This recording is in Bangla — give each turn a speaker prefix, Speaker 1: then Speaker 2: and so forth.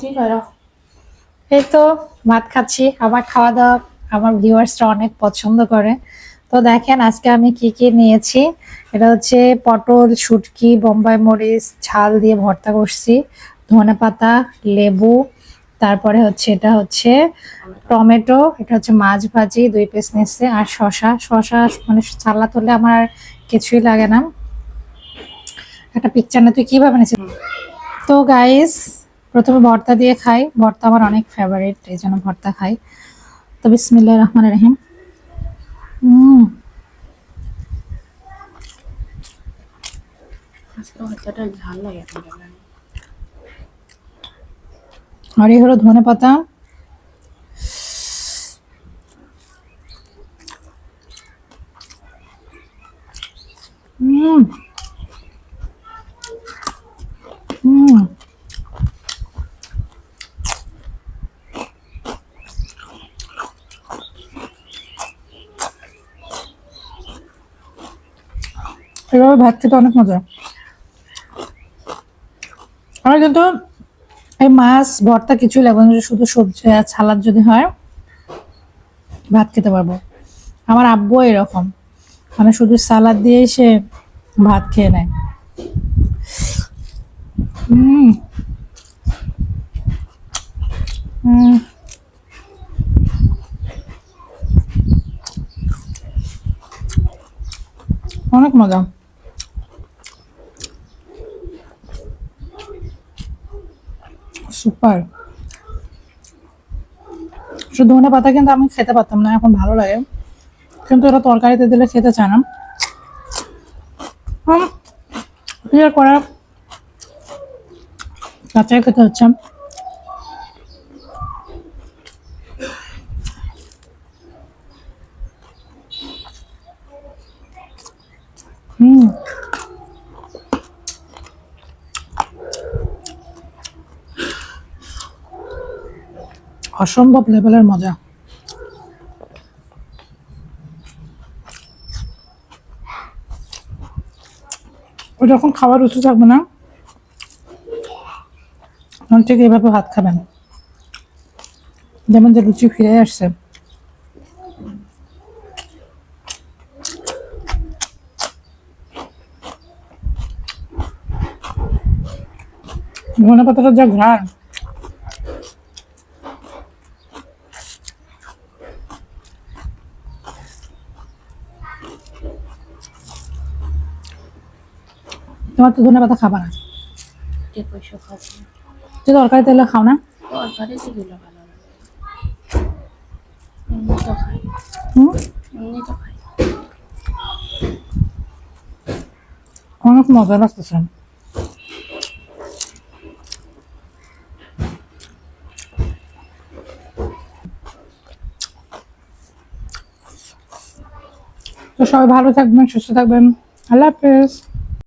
Speaker 1: কি
Speaker 2: এই তো ভাত খাচ্ছি আমার খাওয়া দাওয়া। আমার ভিউয়ার্সরা অনেক পছন্দ করে। তো দেখেন আজকে আমি কি কি নিয়েছি। এটা হচ্ছে পটল, শুটকি, বোম্বাই মরিচ, ঝাল দিয়ে ভর্তা করছি ধনে পাতা লেবু। তারপরে হচ্ছে, এটা হচ্ছে টমেটো, এটা হচ্ছে মাছ ভাজি, দুই পিস নিচ্ছে আর শশা শশা মানে সালাদ হলে আমার কিছুই লাগে না। একটা পিকচার না তুই কীভাবে নিয়েছিস তো গাইস প্রথমে ভর্তা দিয়ে খাই। ভর্তা আমার অনেক ফেভারিট এই জন্য ভর্তা খাই। তো বিসমিল্লাহ রহমান রহিম। আর এই হলো ধনে পাতা। হুম এভাবে ভাত খেতে অনেক মজা। আমার কিন্তু এই মাছ, ভর্তা কিছুই লাগবে না, শুধু সবজি আর সালাদ যদি হয়, ভাত খেতে পারব। আমার আব্বু এরকম। মানে শুধু সালাদ দিয়ে সে ভাত খেয়ে নেয়। অনেক মজা। সুপার। শুধু ধনে পাতা কিন্তু আমি খেতে পারতাম না এখন ভালো লাগে। কিন্তু ওরা তরকারিতে দিলে খেতে চায় না। হুম, কি আর করার কাঁচাই খেতে হচ্ছে। হুম। অসম্ভব লেভেলের মজা। ও যখন খাবার রুচি থাকবে না, তখন ঠিক এইভাবে ভাত খাবেন। যেমন যে রুচি ফিরে আসছে। ধনে পাতাটা যা ঘ্রাণ তোমার তো ধনে পাতা খাবা? না যে তরকারি তেলে খাও না। অনেক মজা লাগতেছে তো সবাই ভালো থাকবেন সুস্থ থাকবেন। আল্লাহ হাফেজ।